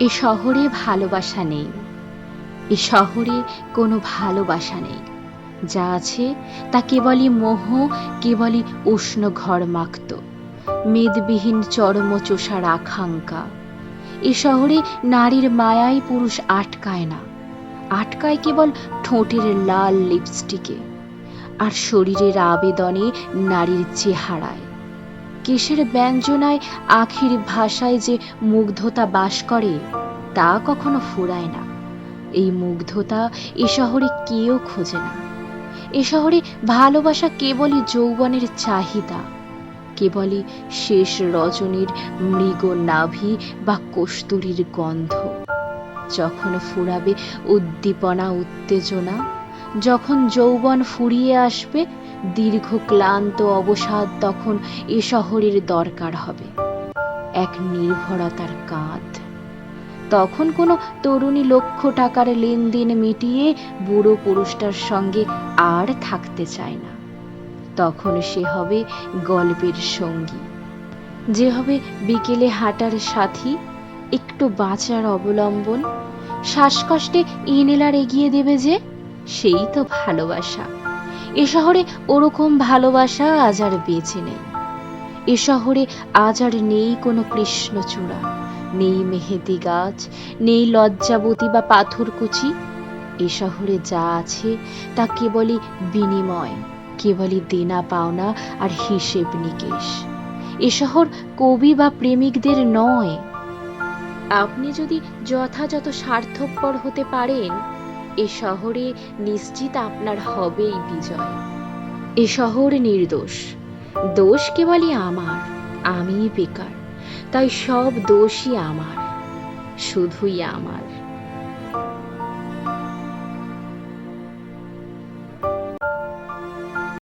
এ শহরে ভালোবাসা নেই। এ শহরে কোনো ভালোবাসা নেই। যা আছে তা কেবলই মোহ, কেবলই উষ্ণ ঘর মাখত মেদবিহীন চরম চরমচোষার আকাঙ্ক্ষা। এ শহরে নারীর মায়ায় পুরুষ আটকায় না। আটকায় কেবল ঠোঁটের লাল লিপস্টিকে। আর শরীরের আবেদনে নারীর চেহারায়। কেশের ব্যঞ্জনায় আখির ভাষায় যে মুগ্ধতা বাস করে, তা কখনো ফুরায় না। এই মুগ্ধতা এ শহরে কেউ খোঁজে না। এ শহরে ভালোবাসা কেবলই যৌবনের চাহিদা, কেবলই শেষ রজনীর মৃগ নাভি বা কস্তুরীর গন্ধ। যখন ফুরাবে উদ্দীপনা, উত্তেজনা যখন যৌবন ফুরিয়ে আসবে, দীর্ঘ ক্লান্ত অবসাদ তখন এ শহরের দরকার হবে। এক নির্ভরতার কাঁধ। তখন কোনো তরুণী লক্ষ টাকার লেনদেন মিটিয়ে বুড়ো পুরুষটার সঙ্গে আর থাকতে চায় না। তখন সে হবে গল্পের সঙ্গী। যে হবে বিকেলে হাঁটার সাথী, একটু বাঁচার অবলম্বন। শ্বাসকষ্টে ইনেলার এগিয়ে দেবে যে সেই তো ভালোবাসা। এ শহরে ওরকম ভালোবাসা আজ আর বেঁচে নেই। এ শহরে আজ আর নেই কোনো কৃষ্ণচূড়া নেই মেহেদি গাছ, নেই লজ্জাবতী বা পাথরকুচি এ শহরে যা আছে তা কেবলই বিনিময়, কেবলই দেনা পাওনা আর হিসেব নিকেশ। এ শহর কবি বা প্রেমিকদের নয়। আপনি যদি যথাযথ স্বার্থপর হতে পারেন এ শহরে নিশ্চিত আপনার হবেই বিজয়। এ শহর নির্দোষ। দোষ কেবলই আমার আমি বেকার। তাই সব দোষই আমার, শুধুই আমার।